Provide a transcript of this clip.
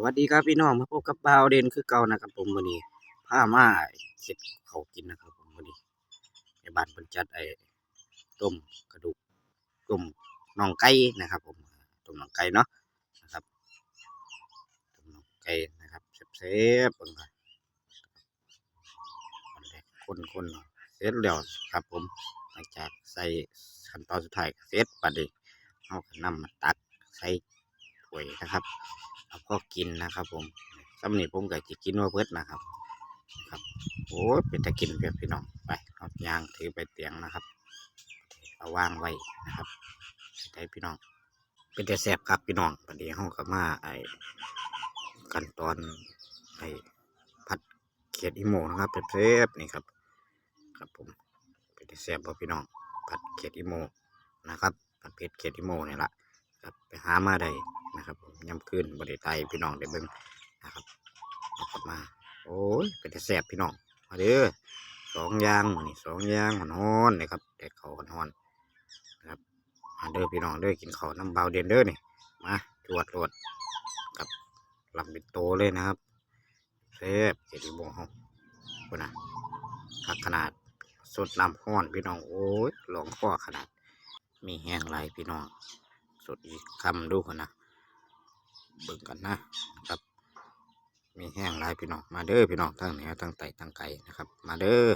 สวัสดีครับพี่น้องมาพบกับบ่าวเด่นคือเก่านะครับผมวันนี้พามาเฮ็ดข้ากินนะครับผมวันนี้ในบ้านเพิ่นจัดไอ้ต้มกระดูกต้มน่องไก่นะครับ ผมต้มน่องไก่เนาะนะครับต้มน่องไก่นะครับแซ่บๆเบิ่งค่ะคนๆเนาะเสร็จแล้วครับ ผมหลังจากใส่ขั้นตอนสุดท้ายเสร็จบัดนี้เฮาก็นำมาตักใส่ ถ้วยนะครับแล้วก็กินนะครับ ผมสำนีผมก็จะกินว่าเพิดนะครับครับโอ้ยเป็นตะกินเพียพี่น้องไปเอายางถือไปเตียงนะครับ เอาวางไว้นะครับใช้พี่น้อง เป็นแต่แสบครับพี่น้องประเดี๋ยวเขาก็มาไอ้ขั้นตอนไอ้ผัดเขียดอีโมนะครับเป็นเซฟนี่ครับ ครับผมเป็นแต่แสบบ่พี่น้องผัดเขียดอีโมนะครับผัดเผ็ดเขียดอีโมนี่แหละครับไปหามาได้ ยำคืนบริไตพี่น้องได้เบิ่งนะครับเอากลับมา โอ้ยเป็นแสบพี่น้องมาเด้อสองยางนี่สองยางหอนๆนนะครับแต่เขาหอนๆนนะครับมาเด้อพี่น้องเด้อกินข้าวน้ำเบาเด่นเด้อนี่มาจวดรวดกับลำเป็นโตเลยนะครับแซ่บเจ็ดอีโมงเฮาคนนะคักขนาดสดน้ำห้อนพี่น้องโอ้ยหลองคอขนาด มีแห้งไรพี่น้อง สดอีกคำดูคนนะ เบิ่งกันนะครับ มีแห้งลายพี่น้องมาเด้อพี่น้องทั้งเหนือทั้งใต้ทั้งไกลนะครับ มาเด้อ